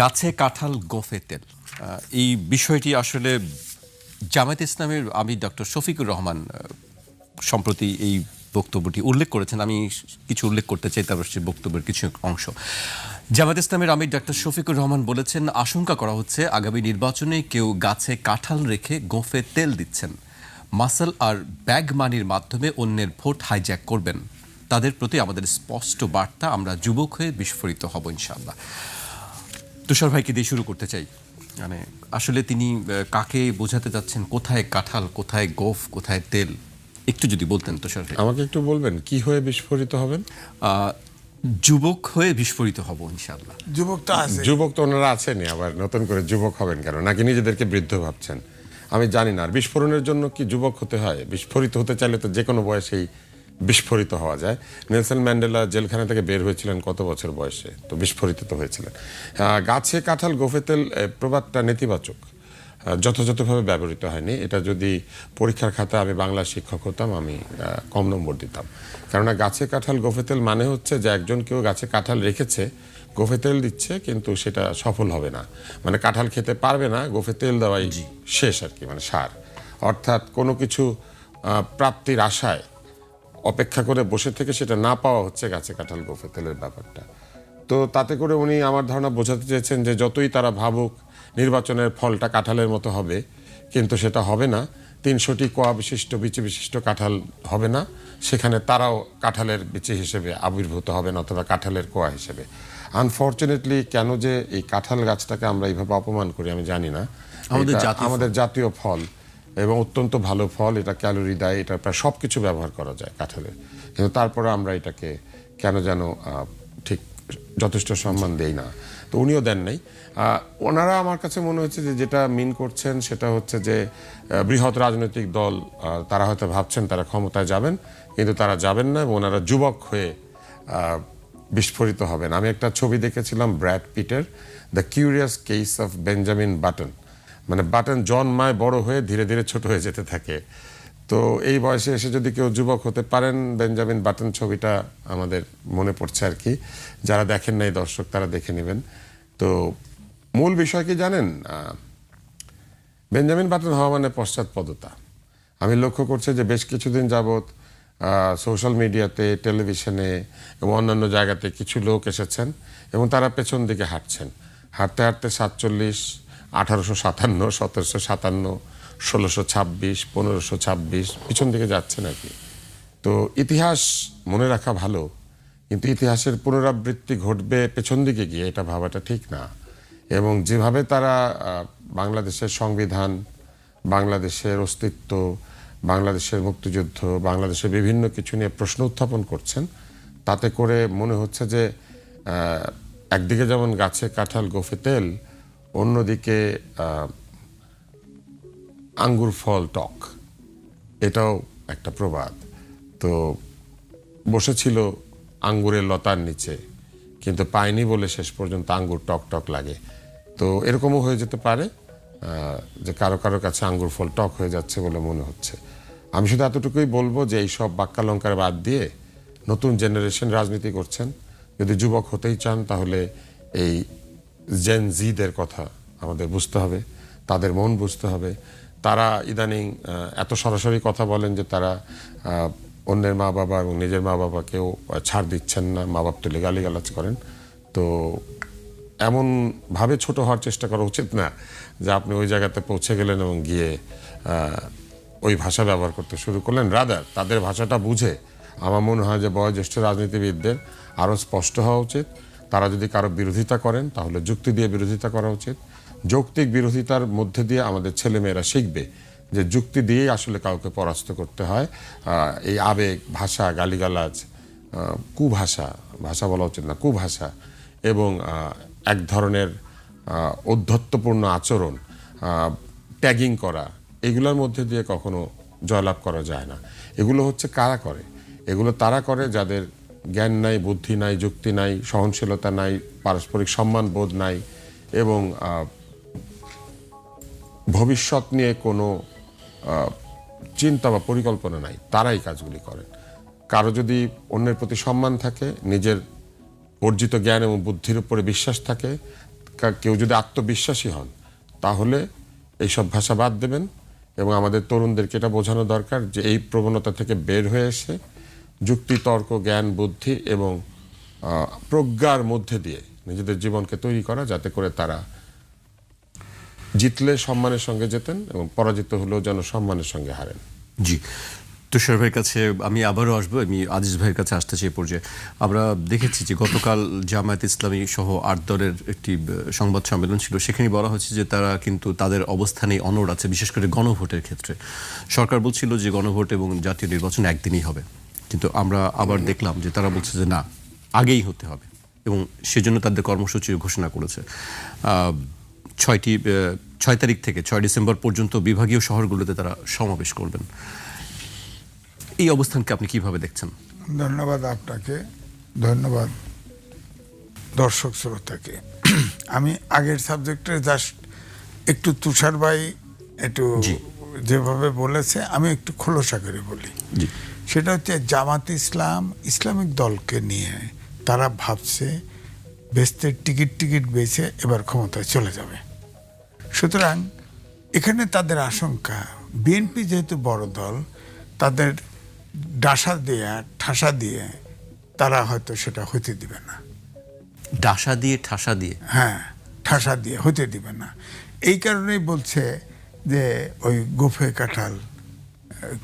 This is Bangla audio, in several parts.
গাছে কাঁঠাল, গোফে তেল। এই বিষয়টি আসলে জামায়াত ইসলামের আমি ডক্টর শফিকুর রহমান সম্প্রতি এই বক্তব্যটি উল্লেখ করেছেন। আমি কিছু উল্লেখ করতে চাই তার সেই বক্তব্যের কিছু অংশ। জামায়াত ইসলামের আমির ডক্টর শফিকুর রহমান বলেছেন, আশঙ্কা করা হচ্ছে আগামী নির্বাচনে কেউ গাছে কাঁঠাল রেখে গোফে তেল দিচ্ছেন। মাসেল আর ব্যাগ মানির মাধ্যমে অন্যের ভোট হাইজ্যাক করবেন। তাদের প্রতি আমাদের স্পষ্ট বার্তা, আমরা যুবক হয়ে বিস্ফোরিত হব ইনশাআল্লাহ। তুষার ভাইকে দিয়ে শুরু করতে চাই। মানে আসলে তিনি কাকে বোঝাতে চাচ্ছেন কোথায় কাঁঠাল? কোথায় গোফ? কোথায় তেল? একটু যদি বলতেন তুষার ভাই। আমাকে একটু বলবেন কি হয়ে বিস্ফোরিত হবেন? যুবক হয়ে বিস্ফোরিত হব ইনশাআল্লাহ। যুবক তো আছে। যুবক তো ওনারা আছেনই আবার নতুন করে যুবক হবেন কেন? নাকি নিজেদেরকে বৃদ্ধ ভাবছেন? আমি জানি না আর বিস্ফোরণের জন্য কি যুবক হতে হয়? বিস্ফোরিত হতে চাইলে তো যে কোনো বয়সেই বিস্ফোরিত হওয়া যায়। নেলসন ম্যান্ডেলা জেলখানা থেকে বের হয়েছিলেন কত বছর বয়সে? তো বিস্ফোরিত তো হয়েছিলেন। গাছে কাঁঠাল গোফে তেল প্রবাদটা নেতিবাচক। যথাযথভাবে ব্যবহৃত হয়নি। এটা যদি পরীক্ষার খাতা আমি বাংলা শিক্ষক হতাম আমি কম নম্বর দিতাম। কেননা গাছে কাঁঠাল গোফে তেল মানে হচ্ছে যে একজন কেউ গাছে কাঁঠাল রেখেছে গোফে তেল দিচ্ছে কিন্তু সেটা সফল হবে না। মানে কাঁঠাল খেতে পারবে না গোফে তেল দেওয়াই শেষ আর কি মানে সার। অর্থাৎ কোনো কিছু প্রাপ্তির আশায় অপেক্ষা করে বসে থেকে সেটা না পাওয়া হচ্ছে গাছে কাঁঠাল গোফে তেলের ব্যাপারটা। তো তাতে করে উনি আমার ধারণা বোঝাতে চেয়েছেন যে যতই তারা ভাবুক নির্বাচনের ফলটা কাঁঠালের মতো হবে কিন্তু সেটা হবে না। তিনশোটি কোয়া বিশিষ্ট বিচি বিশিষ্ট কাঁঠাল হবে না। সেখানে তারাও কাঁঠালের বিচি হিসেবে আবির্ভূত হবেন অথবা কাঁঠালের কোয়া হিসেবে। আনফর্চুনেটলি কেন যে এই কাঁঠাল গাছটাকে আমরা এইভাবে অপমান করি আমি জানি না। আমাদের জাতীয় ফল। এবং অত্যন্ত ভালো ফল, এটা ক্যালোরি দেয়, এটা প্রায় সব কিছু ব্যবহার করা যায় কাঁঠালের। কিন্তু তারপরে আমরা এটাকে কেন যেন ঠিক যথেষ্ট সম্মান দেই না। তো উনিও দেন নাই। ওনারা আমার কাছে মনে হচ্ছে যে যেটা মিন করছেন সেটা হচ্ছে যে বৃহৎ রাজনৈতিক দল তারা হয়তো ভাবছেন তারা ক্ষমতায় যাবেন, কিন্তু তারা যাবেন না এবং ওনারা যুবক হয়ে বিস্ফোরিত হবেন। আমি একটা ছবি দেখেছিলাম, Brad Peter, the curious case of Benjamin Button. মানে বাটন জন্মায় বড় হয়ে ধীরে ধীরে ছোট হয়ে যেতে থাকে। তো এই বয়সে এসে যদি কেউ যুবক হতে পারেন, বেঞ্জামিন বাটন ছবিটা আমাদের মনে পড়ছে আর কি। যারা দেখেন নাই দর্শক, তারা দেখে নেবেন। তো মূল বিষয় কি জানেন? বেঞ্জামিন বাটন হওয়া মানে পশ্চাৎপদতা। আমি লক্ষ্য করছি যে বেশ কিছুদিন যাবৎ সোশ্যাল মিডিয়াতে, টেলিভিশনে এবং অন্যান্য জায়গাতে কিছু লোক এসেছেন এবং তারা পেছন দিকে হাঁটছেন। হাঁটতে হাঁটতে সাতচল্লিশ আঠারোশো সাতান্ন, সতেরোশো সাতান্ন, ষোলোশো ছাব্বিশ, পনেরোশো ছাব্বিশ, পিছন দিকে যাচ্ছেন আর কি তো ইতিহাস মনে রাখা ভালো, কিন্তু ইতিহাসের পুনরাবৃত্তি ঘটবে পেছন দিকে গিয়ে, এটা ভাবাটা ঠিক না। এবং যেভাবে তারা বাংলাদেশের সংবিধান, বাংলাদেশের অস্তিত্ব, বাংলাদেশের মুক্তিযুদ্ধ, বাংলাদেশের বিভিন্ন কিছু নিয়ে প্রশ্ন উত্থাপন করছেন, তাতে করে মনে হচ্ছে যে একদিকে যেমন গাছে কাঁঠাল গোফে তেল অন্যদিকে আঙ্গুর ফল টক, এটাও একটা প্রবাদ। তো বসেছিল আঙ্গুরের লতার নিচে, কিন্তু পায়নি বলে শেষ পর্যন্ত আঙ্গুর টক টক লাগে। তো এরকমও হয়ে যেতে পারে যে কারও কারও কাছে আঙ্গুর ফল টক হয়ে যাচ্ছে বলে মনে হচ্ছে। আমি শুধু এতটুকুই বলব যে এই সব বাক্যালঙ্কার বাদ দিয়ে নতুন জেনারেশন রাজনীতি করছেন। যদি যুবক হতেই চান তাহলে এই জেন জিদের কথা আমাদের বুঝতে হবে, তাদের মন বুঝতে হবে। তারা ইদানিং এত সরাসরি কথা বলেন যে তারা অন্যের মা বাবা এবং নিজের মা বাবাকেও ছাড় দিচ্ছেন না মা বাপ তুলে গালিগালাজ করেন। তো এমন ভাবে ছোট হওয়ার চেষ্টা করা উচিত না যে আপনি ওই জায়গাতে পৌঁছে গেলেন এবং গিয়ে ওই ভাষা ব্যবহার করতে শুরু করলেন। রাদার তাদের ভাষাটা বুঝে। আমার মনে হয় যে বয়োজ্যেষ্ঠ রাজনীতিবিদদের আরও স্পষ্ট হওয়া উচিত। তারা যদি কারও বিরোধিতা করেন, তাহলে যুক্তি দিয়ে বিরোধিতা করা উচিত। যৌক্তিক বিরোধিতার মধ্যে দিয়ে আমাদের ছেলেমেয়েরা শিখবে যে যুক্তি দিয়েই আসলে কাউকে পরাস্ত করতে হয়। এই আবেগ, ভাষা, গালিগালাজ কুভাষা, ভাষা বলা উচিত না, কুভাষা এবং এক ধরনের ঔদ্ধত্যপূর্ণ আচরণ ট্যাগিং করা, এগুলোর মধ্যে দিয়ে কখনো জয়লাভ করা যায় না। এগুলো হচ্ছে কারা করে? এগুলো তারা করে যাদের জ্ঞান নাই, বুদ্ধি নাই, যুক্তি নাই, সহনশীলতা নাই, পারস্পরিক সম্মান বোধ নাই এবং ভবিষ্যৎ নিয়ে কোনো চিন্তা বা পরিকল্পনা নাই। তারাই কাজগুলি করেন। কারও যদি অন্যের প্রতি সম্মান থাকে, নিজের অর্জিত জ্ঞান এবং বুদ্ধির উপরে বিশ্বাস থাকে কেউ যদি আত্মবিশ্বাসী হন, তাহলে এইসব ভাষা বাদ দেবেন এবং আমাদের তরুণদেরকে এটা বোঝানো দরকার যে এই প্রবণতা থেকে বের হয়ে এসে যুক্তি তর্ক জ্ঞান, বুদ্ধি এবং প্রজ্ঞার মধ্যে দিয়ে নিজেদের জীবনকে তৈরি করা যাতে করে তারা জিতলে সম্মানের সঙ্গে যেতেন এবং পরাজিত হলেও যেন সম্মানের সঙ্গে হারেন। জি। তুষার ভাইয়ের কাছে আমি আবারও আসব, আমি আজিজ ভাইয়ের কাছে আসতে চাই পর্যায়ে। আমরা দেখেছি যে গতকাল জামায়াত ইসলামী সহ আট দলের একটি সংবাদ সম্মেলন ছিল। সেখানে বলা হচ্ছে যে তারা কিন্তু তাদের অবস্থানে অনড় আছে, বিশেষ করে গণভোটের ক্ষেত্রে। সরকার বলছিল যে গণভোট এবং জাতীয় নির্বাচন একদিনই হবে। কিন্তু আমরা আবার দেখলাম যে তারা বলছে যে না আগেই হতে হবে। এবং সেজন্য তাদের কর্মসূচি ঘোষণা করেছে। ছয়টি ছয় তারিখ থেকে ছয় ডিসেম্বর পর্যন্ত বিভাগীয় শহরগুলোতে তারা সমাবেশ করবেন। এই অবস্থানকে আপনি কীভাবে দেখছেন? ধন্যবাদ আপনাকে। ধন্যবাদ দর্শক শ্রোতাকে। আমি আগের সাবজেক্টে জাস্ট একটু তুষার ভাই একটু যেভাবে বলেছে আমি একটু খোলসা করে বলি। জি। সেটা হচ্ছে জামাত ইসলাম ইসলামিক দলকে নিয়ে তারা ভাবছে বেচতে টিকিট টিকিট বেচে এবার ক্ষমতায় চলে যাবে। সুতরাং এখানে তাদের আশঙ্কা বিএনপি যেহেতু বড় দল তাদের ডাসা দিয়ে ঠাসা দিয়ে তারা হয়তো সেটা হতে দিবে না। ডাসা দিয়ে ঠাসা দিয়ে? হ্যাঁ ঠাসা দিয়ে হতে দিবে না। এই কারণেই বলছে যে ওই গোফে কাঁঠাল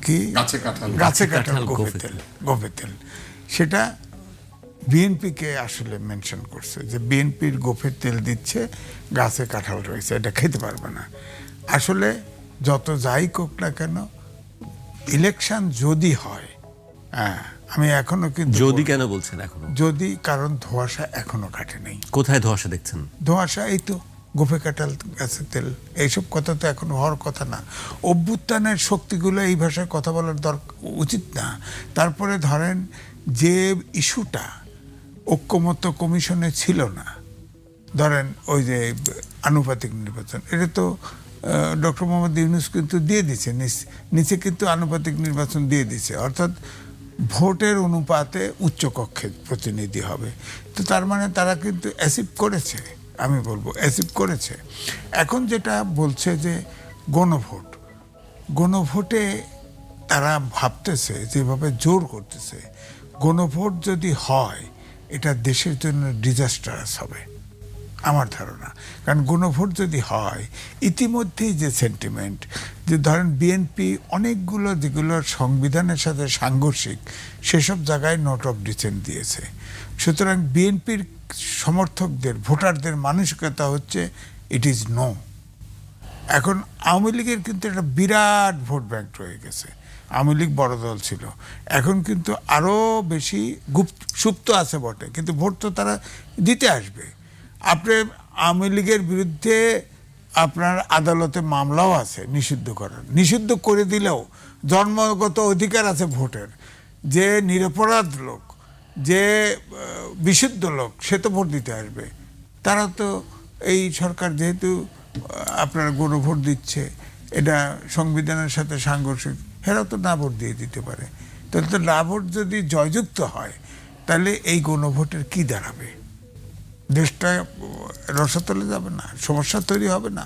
কি? গাছে কাঁঠাল। গাছে কাঁঠাল তেল গোফে তেল সেটা বিএনপিকে আসলে মেনশন করছে যে বিএনপির গোফের তেল দিচ্ছে গাছে কাঁঠাল রয়েছে এটা খেতে পারবে না। আসলে যত যাই কোক না কেন ইলেকশন যদি হয় হ্যাঁ আমি এখনও কিন্তু যদি কেন বলছেন এখনও? যদি কারণ ধোঁয়াশা এখনও কাটে নাই কোথায় ধোয়াশা দেখছেন? ধোঁয়াশা এই তো গোফে কাটাল গাছের তেল, এইসব কথা তো এখন হওয়ার কথা না। অভ্যুত্থানের শক্তিগুলো এই ভাষায় কথা বলার দরকার উচিত না। তারপরে ধরেন যে ইস্যুটা ঐক্যমত্য কমিশনে ছিল না, ধরেন ওই যে আনুপাতিক নির্বাচন, এটা তো ডক্টর মোহাম্মদ ইউনুস কিন্তু দিয়ে দিছে নিচ- কিন্তু আনুপাতিক নির্বাচন দিয়ে দিছে অর্থাৎ ভোটের অনুপাতে উচ্চকক্ষের প্রতিনিধি হবে। তো তার মানে তারা কিন্তু অ্যাসিভ করেছে। আমি বলব, অ্যাচিভ করেছে। এখন যেটা বলছে যে গণভোট, গণভোটে তারা ভাবতেছে যেভাবে জোর করতেছে। গণভোট যদি হয়, এটা দেশের জন্য ডিজাস্টারাস হবে। আমার ধারণা। কারণ গণভোট যদি হয়, ইতিমধ্যেই যে সেন্টিমেন্ট যে ধরেন বিএনপি অনেকগুলো যেগুলো সংবিধানের সাথে সাংঘর্ষিক, সেসব জায়গায় নোট অফ ডিসেন্ট দিয়েছে। সুতরাং বিএনপির সমর্থকদের, ভোটারদের মানসিকতা হচ্ছে ইট ইজ নো এখন আওয়ামী লীগের কিন্তু একটা বিরাট ভোট ব্যাংক রয়ে গেছে। আওয়ামী লীগ বড় দল ছিল। এখন কিন্তু আরও বেশি গুপ্ত, সুপ্ত আছে বটে। কিন্তু ভোট তো তারা দিতে আসবে। আপনি আওয়ামী লীগের বিরুদ্ধে আপনার আদালতে মামলাও আছে নিষিদ্ধ করার। নিষিদ্ধ করে দিলেও জন্মগত অধিকার আছে ভোটের। যে নিরপরাধ লোক, যে বিশুদ্ধ লোক, সে তো ভোট দিতে আসবে। তারা তো এই সরকার যেহেতু আপনার গণভোট দিচ্ছে, এটা সংবিধানের সাথে সাংঘর্ষিক হেরাও তো না ভোট দিয়ে দিতে পারে। তাহলে তো না ভোট যদি জয়যুক্ত হয়, তাহলে এই গণভোটের কি দাঁড়াবে? দেশটা রসাতলে যাবে না, সমস্যা তৈরি হবে না।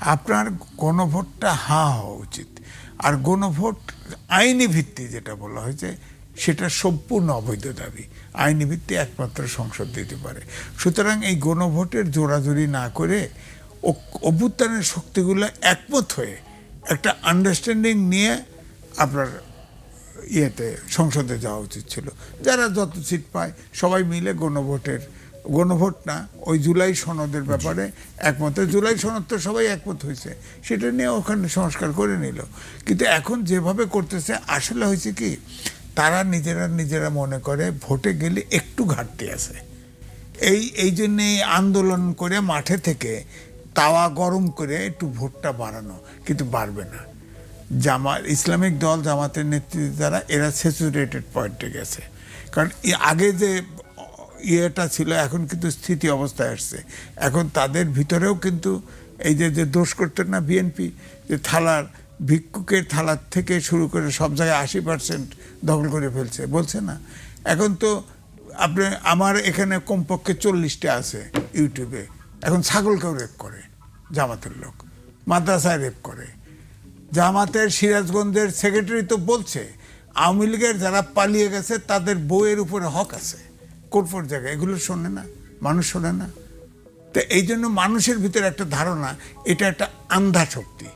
আপনার গণভোটটা হা হওয়া উচিত। আর গণভোট আইনি ভিত্তি যেটা বলা হয়েছে, সেটা সম্পূর্ণ অবৈধ দাবি। আইনি ভিত্তি একমাত্র সংসদ দিতে পারে। সুতরাং এই গণভোটের জোরাজুরি না করে অভ্যুত্থানের শক্তিগুলো একমত হয়ে একটা আন্ডারস্ট্যান্ডিং নিয়ে আপনার ইয়েতে সংসদে যাওয়া উচিত ছিল। যারা যত সিট পায়, সবাই মিলে গণভোটের গণভোট না ওই জুলাই সনদের ব্যাপারে একমত। জুলাই সনদ তো সবাই একমত হয়েছে। সেটা নিয়ে ওখানে সংস্কার করে নিল। কিন্তু এখন যেভাবে করতেছে, আসলে হয়েছে কি, তারা নিজেরা নিজেরা মনে করে ভোটে গেলে একটু ঘাটতি আছে। এই এই জন্যে আন্দোলন করে মাঠে থেকে তাওয়া গরম করে একটু ভোটটা বাড়ানো, কিন্তু বাড়বে না। জামা, ইসলামিক দল জামাতের নেতৃত্বে দ্বারা এরা স্যাচুরেটেড পয়েন্টে গেছে। কারণ আগে যে ইয়েটা ছিল, এখন কিন্তু স্থিতি অবস্থায় আসছে। এখন তাদের ভিতরেও কিন্তু এই যে যে দোষ করতেন না বিএনপি যে থালার ভিক্ষুকের থালার থেকে শুরু করে সব জায়গায় আশি পার্সেন্ট দখল করে ফেলছে, বলছে না? এখন তো আপনি, আমার এখানে কমপক্ষে চল্লিশটা আছে ইউটিউবে। এখন ছাগলকেও রেপ করে, জামাতের লোক। মাদ্রাসায় রেপ করে। জামাতের সিরাজগঞ্জের সেক্রেটারি তো বলছে, আওয়ামী লীগের যারা পালিয়ে গেছে, তাদের বইয়ের উপরে হক আছে। কোন জায়গায় এগুলো শোনে না, মানুষ শোনে না। তো এই জন্য মানুষের ভিতরে একটা ধারণা, এটা একটা আন্ধা শক্তি।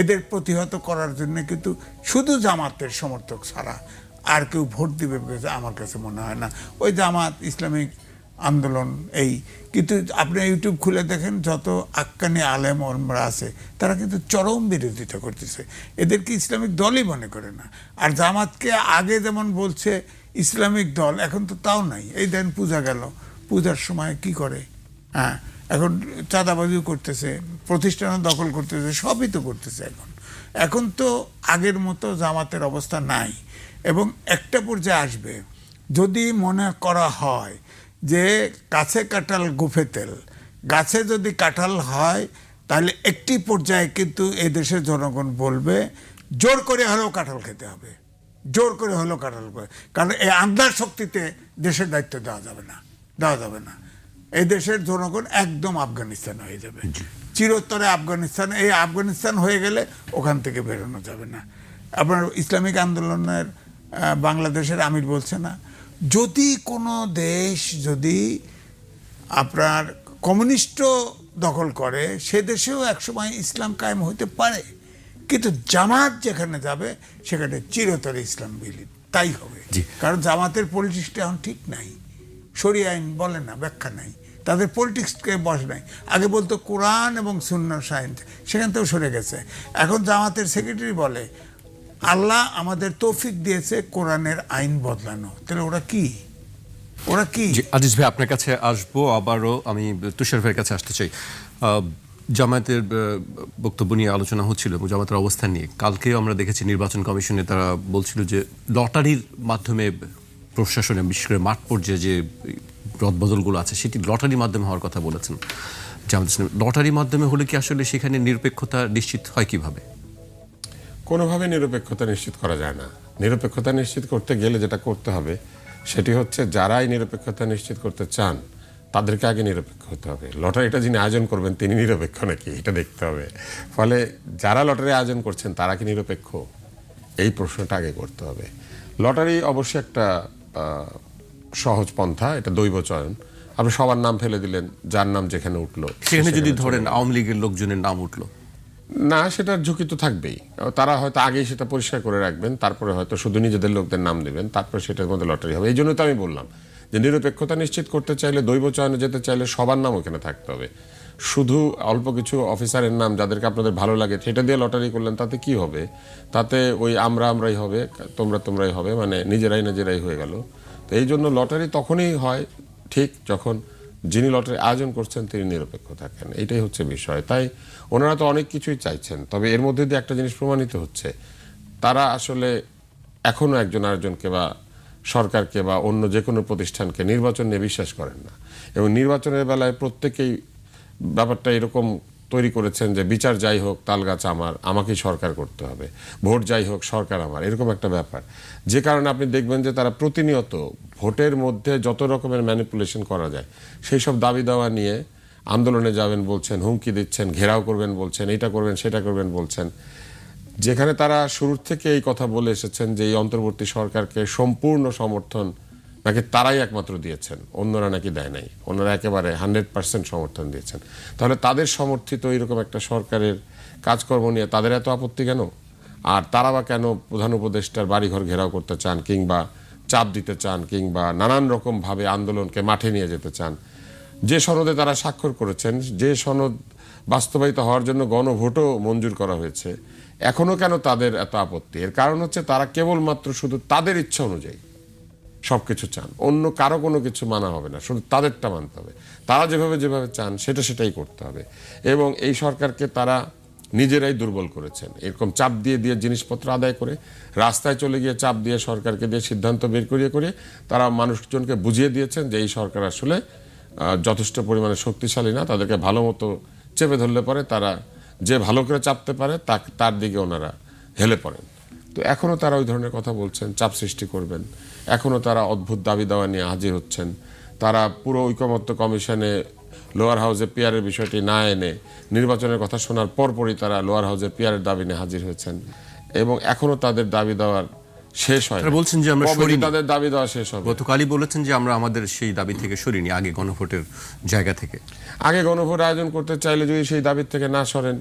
এদের প্রতিহত করার জন্য কিন্তু শুধু জামাতের সমর্থক ছাড়া আর কেউ ভোট দিবে আমার কাছে মনে হয় না। ওই জামাত, ইসলামিক আন্দোলন এই। কিন্তু আপনি ইউটিউব খুলে দেখেন, যত আক্কানি আলেম ওলমরা আছে, তারা কিন্তু চরম বিরোধিতা করতেছে। এদেরকে ইসলামিক দলই মনে করে না। আর জামাতকে আগে যেমন বলছে ইসলামিক দল, এখন তো তাও নাই। এই দেন পূজা গেল। পূজার সময় কি করে? হ্যাঁ এখন চাঁদাবাজিও করতেছে, প্রতিষ্ঠানও দখল করতেছে, সবই তো করতেছে এখন। এখন তো আগের মতো জামাতের অবস্থা নাই। এবং একটা পর্যায়ে আসবে, যদি মনে করা হয় যে কাছে কাঁঠাল গুফে তেল, গাছে যদি কাঁঠাল হয়, তাহলে একটি পর্যায়ে কিন্তু এই দেশের জনগণ বলবে, জোর করে হলেও কাঁঠাল খেতে হবে। জোর করে হলেও কাটাল করে কারণ এই আন্দার শক্তিতে দেশের দায়িত্ব দেওয়া যাবে না দেওয়া যাবে না। এই দেশের জনগণ একদম আফগানিস্তান হয়ে যাবে। চিরতরে আফগানিস্তান এই আফগানিস্তান হয়ে গেলে ওখান থেকে বেরোনো যাবে না। আপনার ইসলামিক আন্দোলনের বাংলাদেশের আমির বলছে না। যদি কোনো দেশ যদি আপনার কমিউনিস্ট দখল করে সে দেশেও একসময় ইসলাম কায়েম হতে পারে। কিন্তু জামাত যেখানে যাবে সেখানে চিরতরে ইসলাম বিলীন। তাই হবে। কারণ জামাতের পলিটিক্সটা এখন ঠিক নাই। সরি আইন বলে না ব্যাখ্যা নাই। তাদের পলিটিক্সকে বস নাই। আগে বলতো কোরআন এবং শূন্য সায়েন্স সেখান থেকেও সরে গেছে। এখন জামাতের সেক্রেটারি বলে আল্লাহ আমাদের তৌফিক দিয়েছে কোরআনের আইন বদলানো। তাহলে ওরা কি? ওরা কি? আজিজ ভাই আপনার কাছে আসব আবারও আমি তুষার ভাইয়ের কাছে আসতে চাই। জামায়াতের বক্তব্য নিয়ে আলোচনা হচ্ছিল এবং জামায়াতের অবস্থান নিয়ে। কালকেও আমরা দেখেছি নির্বাচন কমিশনে তারা বলছিল যে লটারির মাধ্যমে প্রশাসনে, বিশেষ করে মাঠ পর্যায়ে যে রদবদলগুলো আছে, সেটি লটারির মাধ্যমে হওয়ার কথা বলেছেন জামাত ইসলাম। লটারির মাধ্যমে হলে কি আসলে সেখানে নিরপেক্ষতা নিশ্চিত হয় কীভাবে? কোনোভাবে নিরপেক্ষতা নিশ্চিত করা যায় না। নিরপেক্ষতা নিশ্চিত করতে গেলে যেটা করতে হবে, সেটি হচ্ছে যারাই নিরপেক্ষতা নিশ্চিত করতে চান তাদেরকে আগে নিরপেক্ষ হতে হবে। লটারিটা যিনি আয়োজন করবেন তিনি নিরপেক্ষ নাকি? এটা দেখতে হবে। ফলে যারা লটারি আয়োজন করছেন তারা কি নিরপেক্ষ? এই প্রশ্নটা আগে করতে হবে। লটারি অবশ্যই একটা সহজ পন্থা এটা দৈব চয়ন। আপনি সবার নাম ফেলে দিলেন যার নাম যেখানে উঠল সেখানে যদি ধরেন আওয়ামী লীগের লোকজনের নাম উঠল। না সেটার ঝুঁকি তো থাকবেই। তারা হয়তো আগেই সেটা পরিষ্কার করে রাখবেন তারপরে হয়তো শুধু নিজেদের লোকদের নাম দেবেন তারপরে সেটার মধ্যে লটারি হবে। এই জন্য তো আমি বললাম যে নিরপেক্ষতা নিশ্চিত করতে চাইলে, দৈব চয়নে যেতে চাইলে সবার নাম ওখানে থাকতে হবে। শুধু অল্প কিছু অফিসারের নাম যাদেরকে আপনাদের ভালো লাগে, সেটা দিয়ে লটারি করলেন, তাতে কি হবে? তাতে ওই আমরা আমরাই হবে, তোমরা তোমরাই হবে মানে নিজেরাই নিজেরাই হয়ে গেল। তো এই জন্য লটারি তখনই হয়, ঠিক যখন যিনি লটারি আয়োজন করছেন, তিনি নিরপেক্ষ থাকেন। এটাই হচ্ছে বিষয়। তাই ওনারা তো অনেক কিছুই চাইছেন, তবে এর মধ্যে দিয়ে একটা জিনিস প্রমাণিত হচ্ছে। তারা আসলে এখনও একজন আরেকজনকে বা সরকারকে বা অন্য যে কোনো প্রতিষ্ঠানকে নির্বাচন নিয়ে বিশ্বাস করেন না। এবং নির্বাচনের বেলায় প্রত্যেকেই ব্যাপারটা এরকম তৈরি করেছেন যে বিচার যাই হোক তালগাছ আমার, আমাকেই সরকার করতে হবে। ভোট যাই হোক, সরকার আমার, এরকম একটা ব্যাপার। যে কারণে আপনি দেখবেন যে তারা প্রতিনিয়ত ভোটের মধ্যে যত রকমের ম্যানিপুলেশন করা যায়, সেই সব দাবি দাওয়া নিয়ে আন্দোলনে যাবেন বলছেন, হুমকি দিচ্ছেন, ঘেরাও করবেন বলছেন এটা করবেন, সেটা করবেন বলছেন। যেখানে তারা শুরুর থেকে এই কথা বলে এসেছেন যে এই অন্তর্বর্তী সরকারকে সম্পূর্ণ সমর্থন নাকি তারাই একমাত্র দিয়েছেন, অন্যরা নাকি দেয় নাই। অন্যরা একেবারে হান্ড্রেড পার্সেন্ট সমর্থন দিয়েছেন। তাহলে তাদের সমর্থিত এরকম একটা সরকারের কাজকর্ম নিয়ে তাদের এত আপত্তি কেন? আর তারা বা কেন প্রধান উপদেষ্টার বাড়িঘর ঘেরাও করতে চান কিংবা চাপ দিতে চান কিংবা নানান রকমভাবে আন্দোলনকে মাঠে নিয়ে যেতে চান? যে সনদে তারা স্বাক্ষর করেছেন, যে সনদ বাস্তবায়িত হওয়ার জন্য গণভোটও মঞ্জুর করা হয়েছে এখনও কেন তাদের এত আপত্তি? এর কারণ হচ্ছে তারা কেবলমাত্র শুধু তাদের ইচ্ছা অনুযায়ী সব কিছু চান। অন্য কারও কোনো কিছু মানা হবে না, শুধু তাদেরটা মানতে হবে। তারা যেভাবে যেভাবে চান, সেটা সেটাই করতে হবে। এবং এই সরকারকে তারা নিজেরাই দুর্বল করেছেন। এরকম চাপ দিয়ে দিয়ে জিনিসপত্র আদায় করে, রাস্তায় চলে গিয়ে চাপ দিয়ে সরকারকে দিয়ে সিদ্ধান্ত বের করিয়ে করে তারা মানুষজনকে বুঝিয়ে দিয়েছেন যে এই সরকার আসলে যথেষ্ট পরিমাণে শক্তিশালী না, তাদেরকে ভালো মতো চেপে ধরলে পরে তারা যে ভালো করে চাপতে পারে তার দিকে ওনারা হেলে পড়েন। তো এখনও তারা ওই ধরনের কথা বলছেন, চাপ সৃষ্টি করবেন। এখনও তারা অদ্ভুত দাবি দাওয়া নিয়ে হাজির হচ্ছেন। তারা পুরো ঐকমত্য কমিশনে লোয়ার হাউসে পিয়ারের বিষয়টি না এনে নির্বাচনের কথা শোনার পরপরই তারা লোয়ার হাউসে পিয়ারের দাবি নিয়ে হাজির হয়েছেন। এবং এখনও তাদের দাবি দেওয়ার শেষ হয় তারা বলছেন যে আমরা সরিনি। তাদের দাবি দেওয়া শেষ হবে? গতকালই বলেছেন যে আমরা আমাদের সেই দাবি থেকে সরিনি আগে গণভোটের জায়গা থেকে। আগে গণভোট আয়োজন করতে চাইলে যদি সেই দাবির থেকে না সরেন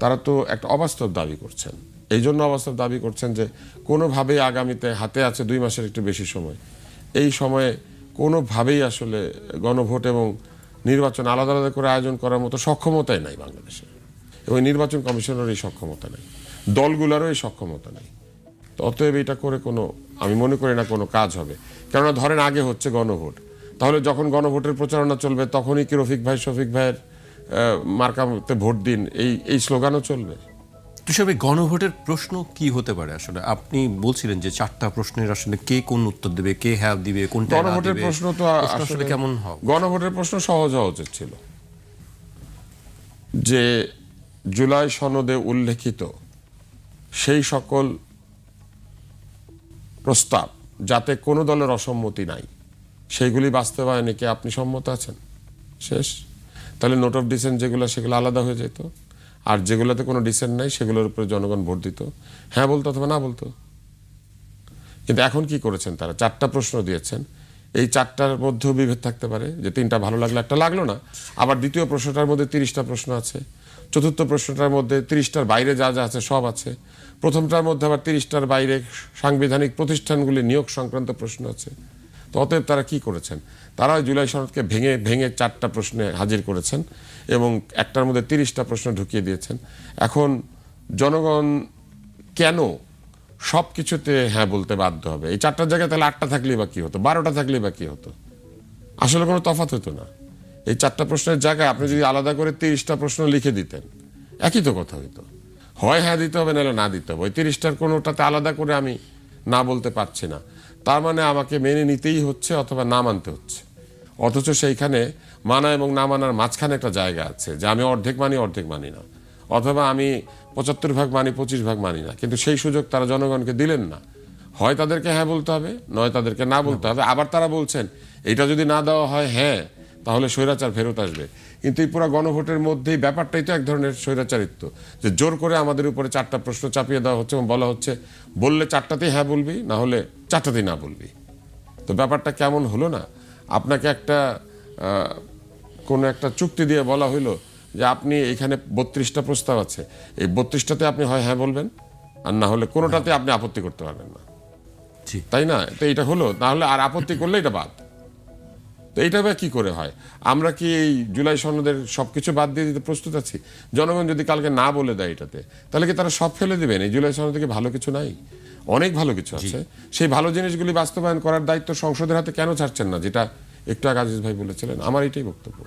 তারা তো একটা অবাস্তব দাবি করছেন। এই জন্য অবাস্তব দাবি করছেন যে কোনোভাবেই আগামীতে হাতে আছে দুই মাসের একটু বেশি সময়। এই সময়ে কোনোভাবেই আসলে গণভোট এবং নির্বাচন আলাদা আলাদা করে আয়োজন করার মতো সক্ষমতাই নাই বাংলাদেশে। এবং নির্বাচন কমিশনের এই সক্ষমতা নেই। দলগুলোরও এই সক্ষমতা নেই। অতএব এটা করে কোনো আমি মনে করি না কোনো কাজ হবে। কেননা ধরেন আগে হচ্ছে গণভোট। তাহলে যখন গণভোটের প্রচারণা চলবে তখনই কি রফিক ভাই শফিক ভাইয়ের মার্কাতে ভোট দিন? এই এই স্লোগানও চলবে। তুষার ভাই গণভোটের প্রশ্ন কি হতে পারে? আসলে আপনি বলছিলেন যে চারটা প্রশ্নের আসলে কে কোন উত্তর দেবে কে হ্যাঁ দিবে কোনটা গণভোটের প্রশ্ন তো আসলে কেমন হবে গণভোটের প্রশ্ন সহজ হওয়া উচিত ছিল। যে জুলাই সনদে উল্লেখিত সেই সকল প্রস্তাব, যাতে কোনো দলের অসম্মতি নাই। সেইগুলি বাস্তবায়নে কি আপনি সম্মত আছেন? শেষ। তাহলে নোট অফ ডিসেন্ট যেগুলো, সেগুলো আলাদা হয়ে যেত। আর যেগুলোতে কোনো ডিসেন্ট নাই, সেগুলোর উপরে জনগণ ভোট দিত। হ্যাঁ বলতো অথবা না বলতো? কিন্তু এখন কি করেছেন তারা? চারটা প্রশ্ন দিয়েছেন। এই চারটার মধ্যেও বিভেদ থাকতে পারে। যে তিনটা ভালো লাগল, একটা লাগল না। আবার দ্বিতীয় প্রশ্নটার মধ্যে তিরিশটা প্রশ্ন আছে। চতুর্থ প্রশ্নটার মধ্যে তিরিশটার বাইরে যা যা আছে সব আছে। প্রথমটার মধ্যে আবার তিরিশটার বাইরে সাংবিধানিক প্রতিষ্ঠানগুলি নিয়োগ সংক্রান্ত প্রশ্ন আছে। তো অতএব তারা কি করেছেন? তারা জুলাই সনদকে ভেঙে ভেঙে চারটা প্রশ্নে হাজির করেছেন এবং একটার মধ্যে তিরিশটা প্রশ্ন ঢুকিয়ে দিয়েছেন। এখন জনগণ কেন সব কিছুতে হ্যাঁ বলতে বাধ্য হবে? এই চারটার জায়গায় তাহলে আটটা থাকলেই বা কী হতো? বারোটা থাকলেই বা কী হতো? আসলে কোনো তফাত হতো না। এই চারটা প্রশ্নের জায়গায় আপনি যদি আলাদা করে তিরিশটা প্রশ্ন লিখে দিতেন, একই তো কথা হইতো। হয় হ্যাঁ দিতে হবে, নাহলে না দিতে হবে। ওই তিরিশটার কোনোটাতে আলাদা করে আমি না বলতে পারছি না। তার মানে আমাকে মেনে নিতেই হচ্ছে অথবা না মানতে হচ্ছে। অথচ সেইখানে মানা এবং না মানার মাঝখানে একটা জায়গা আছে যে আমি অর্ধেক মানি অর্ধেক মানি না। অথবা আমি পঁচাত্তর ভাগ মানি, পঁচিশ ভাগ মানি না। কিন্তু সেই সুযোগ তারা জনগণকে দিলেন না। হয় তাদেরকে হ্যাঁ বলতে হবে, নয় তাদেরকে না বলতে হবে। আবার তারা বলছেন এটা যদি না দেওয়া হয় হ্যাঁ তাহলে স্বৈরাচার ফেরত আসবে। কিন্তু এই পুরো গণভোটের মধ্যেই ব্যাপারটাই তো এক ধরনের স্বৈরাচারিত্ব যে জোর করে আমাদের উপরে চারটা প্রশ্ন চাপিয়ে দেওয়া হচ্ছে এবং বলা হচ্ছে বললে চারটাতেই হ্যাঁ বলবি না হলে চারটাতেই না বলবি। তো ব্যাপারটা কেমন হলো না? আপনাকে একটা কোনো একটা চুক্তি দিয়ে বলা হইল যে আপনি এখানে বত্রিশটা প্রস্তাব আছে। এই বত্রিশটাতে আপনি হয় হ্যাঁ বলবেন আর না হলে কোনোটাতে আপনি আপত্তি করতে পারবেন না। তাই না? তো এটা হলো তাহলে আর আপত্তি করলে এটা বাদ। তো এইটা বা কি করে হয়? আমরা কি এই জুলাই সনদের সবকিছু বাদ দিয়ে দিতে প্রস্তুত আছি? জনগণ যদি কালকে না বলে দেয় এটাতে তাহলে কি তারা সব ফেলে দেবেন? এই জুলাই সনদ থেকে ভালো কিছু নাই? অনেক ভালো কিছু আছে। সেই ভালো জিনিসগুলি বাস্তবায়ন করার দায়িত্ব সংসদের হাতে কেন ছাড়ছেন না? যেটা একটু আগে আজিজ ভাই বলেছিলেন আমার এটাই বক্তব্য।